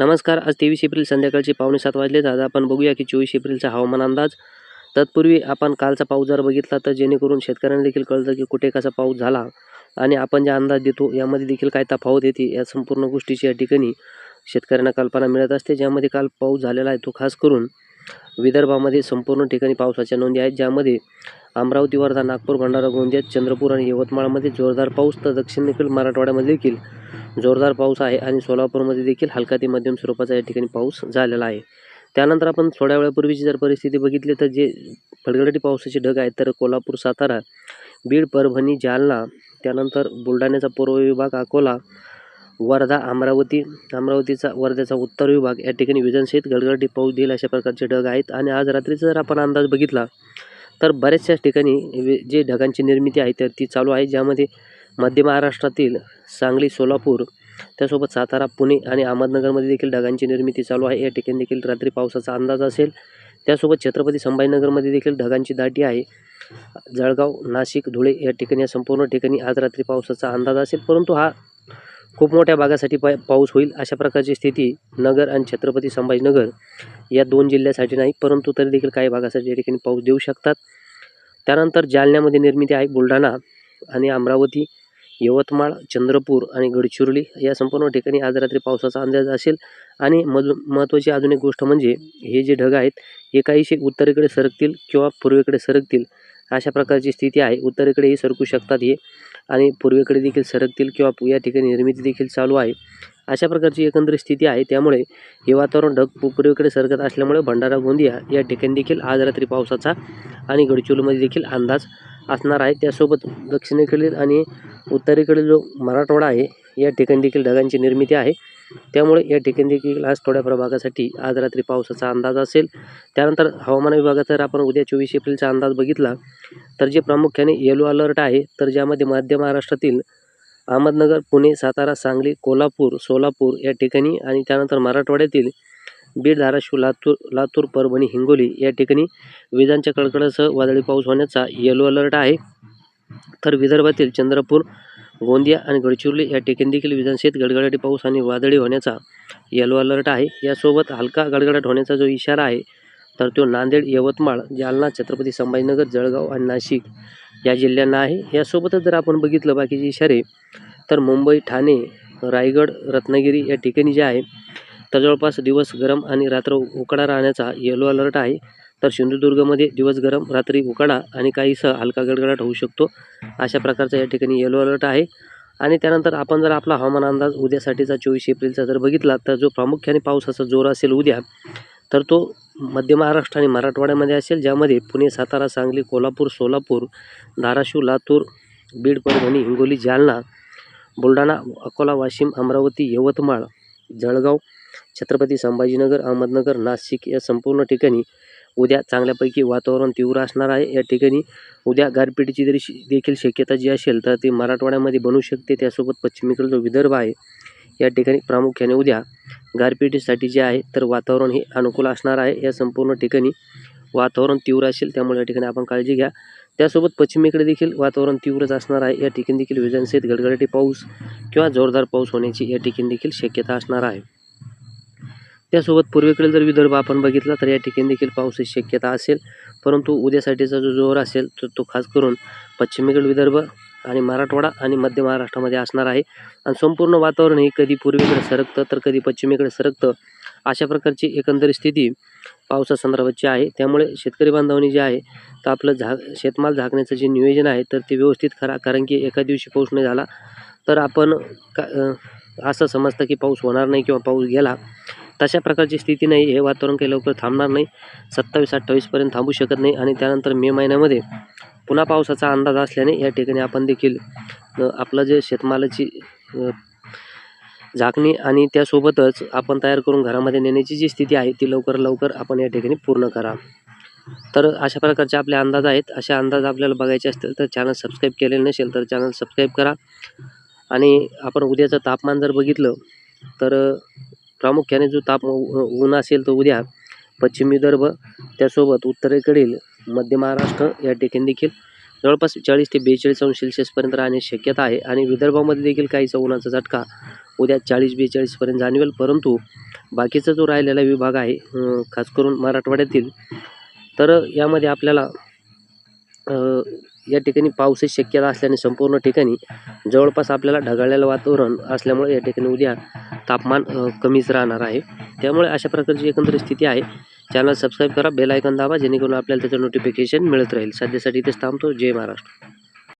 नमस्कार आज तेवीस एप्रिल संध्याकाळचे पावणे सात वाजले आज आपण बघूया की चोवीस एप्रिलचा हवामान अंदाज. तत्पूर्वी आपण कालचा पाऊस जर बघितला तर जेणेकरून शेतकऱ्यांना देखील कळतं की कुठे कसा पाऊस झाला आणि आपण जे अंदाज देतो यामध्ये देखील काय तफावत येते या संपूर्ण गोष्टीची या ठिकाणी शेतकऱ्यांना कल्पना मिळत असते. ज्यामध्ये काल पाऊस झालेला आहे तो खास करून विदर्भामध्ये संपूर्ण ठिकाणी पावसाच्या नोंदी आहेत ज्यामध्ये अमरावती वर्धा नागपूर भंडारा गोंदिया चंद्रपूर आणि यवतमाळमध्ये जोरदार पाऊस. तर दक्षिणेकडील मराठवाड्यामध्ये देखील जोरदार पाऊस आहे आणि सोलापूरमध्ये देखील हलका ते मध्यम स्वरूपाचा या ठिकाणी पाऊस झालेला आहे. त्यानंतर आपण थोड्या वेळापूर्वीची जर परिस्थिती बघितली तर जे गडगडाटी पावसाचे ढग आहेत तर कोल्हापूर सातारा बीड परभणी जालना त्यानंतर बुलढाण्याचा पूर्व विभाग अकोला वर्धा अमरावती अमरावतीचा वर्ध्याचा उत्तर विभाग या ठिकाणी विजनसहित गडगडाटी पाऊस देईल अशा प्रकारचे ढग आहेत. आणि आज रात्रीचा जर आपण अंदाज बघितला तर बऱ्याचशा ठिकाणी वे- जे ढगांची निर्मिती आहे तर ती चालू आहे ज्यामध्ये मध्य महाराष्ट्रातील सांगली सोलापूर त्यासोबत सातारा पुणे आणि अहमदनगरमध्ये देखील ढगांची निर्मिती चालू आहे. या ठिकाणी देखील रात्री पावसाचा अंदाज असेल. त्यासोबत छत्रपती संभाजीनगरमध्ये देखील ढगांची दाटी आहे. जळगाव नाशिक धुळे या ठिकाणी या संपूर्ण ठिकाणी आज रात्री पावसाचा अंदाज असेल. परंतु हा खूप मोठ्या भागासाठी पा पाऊस होईल अशा प्रकारची स्थिती नगर आणि छत्रपती संभाजीनगर या दोन जिल्ह्यासाठी नाही. परंतु तरी देखील काही भागासाठी या ठिकाणी पाऊस देऊ शकतात. त्यानंतर जालन्यामध्ये निर्मिती आहे बुलढाणा आणि अमरावती. यवतमाळ चंद्रपूर आणि गडचिरोली या संपूर्ण ठिकाणी आज रात्री पावसाचा अंदाज असेल. आणि मधु महत्त्वाची अजून एक गोष्ट म्हणजे हे जे ढग आहेत हे काहीसे उत्तरेकडे सरकतील किंवा पूर्वेकडे सरकतील अशा प्रकारची स्थिती आहे. उत्तरेकडेही सरकू शकतात हे आणि पूर्वेकडे देखील सरकतील किंवा या ठिकाणी निर्मिती देखील चालू आहे. अशा प्रकारची एकंदरीत स्थिती आहे. त्यामुळे हे वातावरण ढग पूर्वेकडे सरकत असल्यामुळे भंडारा गोंदिया या ठिकाणी देखील आज रात्री पावसाचा आणि गडचिरोलीमध्ये देखील अंदाज असणार आहे. त्यासोबत दक्षिणेकडील आणि उत्तरेकडील जो मराठवाडा आहे या ठिकाणी देखील ढगांची निर्मिती आहे. त्यामुळे या ठिकाणी देखील आज थोड्या प्रभागासाठी आज रात्री पावसाचा अंदाज असेल. त्यानंतर हवामान विभागात जर आपण उद्या चोवीस एप्रिलचा अंदाज बघितला तर जे प्रामुख्याने येलो अलर्ट आहे तर ज्यामध्ये मध्य महाराष्ट्रातील अहमदनगर पुणे सातारा सांगली कोल्हापूर सोलापूर या ठिकाणी आणि त्यानंतर मराठवाड्यातील बीड धाराशिव लातूर लातूर परभणी हिंगोली या ठिकाणी विजांच्या कडकडासह वादळी पाऊस होण्याचा येलो अलर्ट आहे. तर विदर्भातील चंद्रपूर गोंदिया आणि गडचिरोली या ठिकाणी देखील विधानसभेत गडगडाटी पाऊस आणि वादळी होण्याचा येलो अलर्ट आहे. यासोबत हलका गडगडाट होण्याचा जो इशारा आहे तर तो नांदेड यवतमाळ जालना छत्रपती संभाजीनगर जळगाव आणि नाशिक या जिल्ह्यांना आहे. यासोबतच जर आपण बघितलं बाकीचे इशारे तर मुंबई ठाणे रायगड रत्नागिरी या ठिकाणी जे आहे तर जवळपास दिवस गरम आणि रात्र उकडा राहण्याचा येलो अलर्ट आहे. तर सिंधुदुर्गमध्ये दिवस गरम रात्री उकाडा आणि काहीसा हलका गडगडाट होऊ शकतो अशा प्रकारचा या ठिकाणी येलो अलर्ट आहे. आणि त्यानंतर आपण जर आपला हवामान अंदाज उद्यासाठीचा चोवीस एप्रिलचा जर बघितला तर जो प्रामुख्याने पावसाचा जोर असेल उद्या तर तो मध्य महाराष्ट्र आणि मराठवाड्यामध्ये असेल ज्यामध्ये पुणे सातारा सांगली कोल्हापूर सोलापूर धाराशिव लातूर बीड परभणी हिंगोली जालना बुलढाणा अकोला वाशिम अमरावती यवतमाळ जळगाव छत्रपती संभाजीनगर अहमदनगर नाशिक या संपूर्ण ठिकाणी उद्या चांगल्यापैकी वातावरण तीव्र असणार आहे. या ठिकाणी उद्या गारपिटीची जरी देखील शक्यता जी असेल तर ती मराठवाड्यामध्ये बनू शकते. त्यासोबत पश्चिमेकडे जो विदर्भ आहे या ठिकाणी प्रामुख्याने उद्या गारपिटीसाठी जे आहे तर वातावरण हे अनुकूल असणार आहे. या संपूर्ण ठिकाणी वातावरण तीव्र असेल त्यामुळे या ठिकाणी आपण काळजी घ्या. त्यासोबत पश्चिमेकडे देखील वातावरण तीव्रच असणार आहे. या ठिकाणी देखील विजांसहित गडगडाटी पाऊस किंवा जोरदार पाऊस होण्याची या ठिकाणी देखील शक्यता असणार आहे. त्यासोबत पूर्वेकडील जर विदर्भ आपण बघितला तर या ठिकाणी देखील पावसाची शक्यता असेल. परंतु उद्यासाठीचा जो जोर असेल तर तो खास करून पश्चिमेकडील विदर्भ आणि मराठवाडा आणि मध्य महाराष्ट्रामध्ये असणार आहे. आणि संपूर्ण वातावरण हे कधी पूर्वेकडे सरकतं तर कधी पश्चिमेकडे सरकतं अशा प्रकारची एकंदरीत स्थिती पावसासंदर्भातची आहे. त्यामुळे शेतकरी बांधवांनी जे आहे तर आपलं झा शेतमाल झाकण्याचं जे नियोजन आहे तर ते व्यवस्थित करा. कारण की एका दिवशी पाऊस नाही झाला तर आपण का असं समजतं की पाऊस होणार नाही किंवा पाऊस गेला. तशा प्रकारची स्थिती नाही. हे वातावरण काही लवकर थांबणार नाही. सत्तावीस अठ्ठावीसपर्यंत थांबू शकत नाही आणि त्यानंतर मे महिन्यामध्ये पुन्हा पावसाचा अंदाज असल्याने या ठिकाणी आपण देखील आपलं जे शेतमालाची झाकणी आणि त्यासोबतच आपण तयार करून घरामध्ये नेण्याची जी स्थिती आहे ती लवकर लवकर आपण या ठिकाणी पूर्ण करा. तर अशा प्रकारचे आपले अंदाज आहेत. असे अंदाज आपल्याला बघायचे असतील तर चॅनल सबस्क्राईब केलेलं नसेल तर चॅनल सबस्क्राईब करा. आणि आपण उद्याचं तापमान जर बघितलं तर प्रामुख्याने जो ताप ऊन असेल तो उद्या पश्चिम विदर्भ त्यासोबत उत्तरेकडील मध्य महाराष्ट्र या ठिकाणी देखील जवळपास चाळीस ते बेचाळीस अंश सेल्सिअसपर्यंत राहण्याची शक्यता आहे. आणि विदर्भामध्ये देखील काहीसा उन्हाचा झटका उद्या चाळीस बेचाळीसपर्यंत जाणवेल. परंतु बाकीचा जो राहिलेला विभाग आहे खास करून मराठवाड्यातील तर यामध्ये आपल्याला या ठिकाणी पावसाची शक्यता असल्याने संपूर्ण ठिकाणी जवळपास आपल्याला ढगाळलेलं वातावरण असल्यामुळे या ठिकाणी उद्या तापमान कमीच राहणार आहे. त्यामुळे अशा प्रकारची एकंदरीत स्थिती आहे. चॅनल सबस्क्राईब करा बेल आयकन दाबा जेणेकरून आपल्याला त्याचं नोटिफिकेशन मिळत राहील. सध्यासाठी इथेच थांबतो. जय महाराष्ट्र.